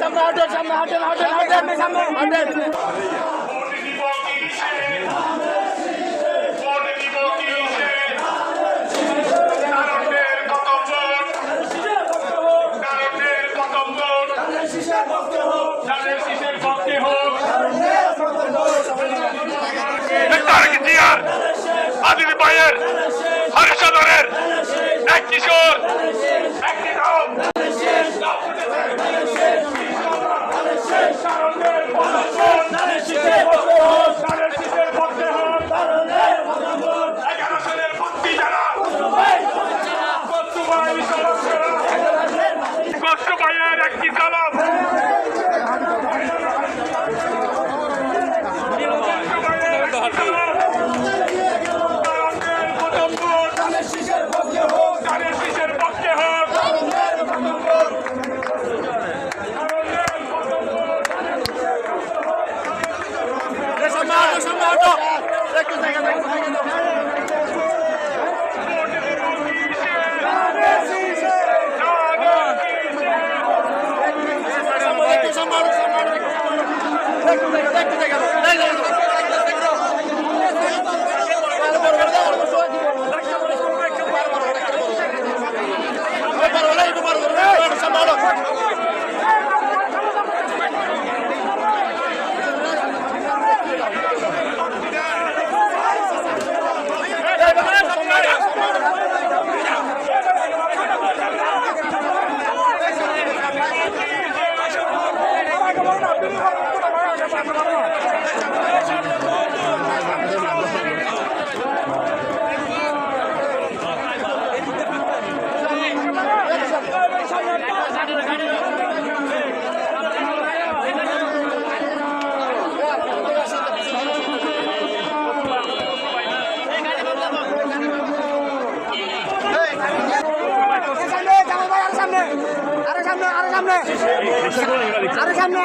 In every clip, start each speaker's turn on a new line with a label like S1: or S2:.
S1: সামনে হাঁটেন সামনে হাঁটেন হাঁটেন হাঁটেন সামনে হাঁটেন।
S2: ভোট দিব একটি সালাম। কারণের প্রথম
S1: একটু জায়গা দাও, একটু জায়গা দাও, সামনে আরও সামনে আরও সামনে আরও
S3: সামনে আরও সামনে আবার আবার ধর সামনে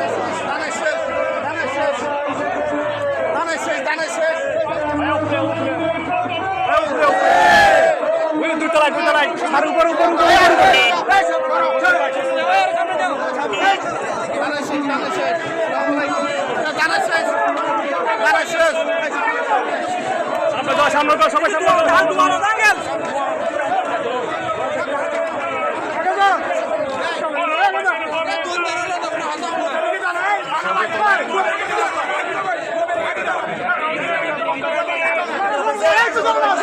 S4: আর উপর উপর উপর সামনে দাও সামনে দাও সবাই সামনে Vamos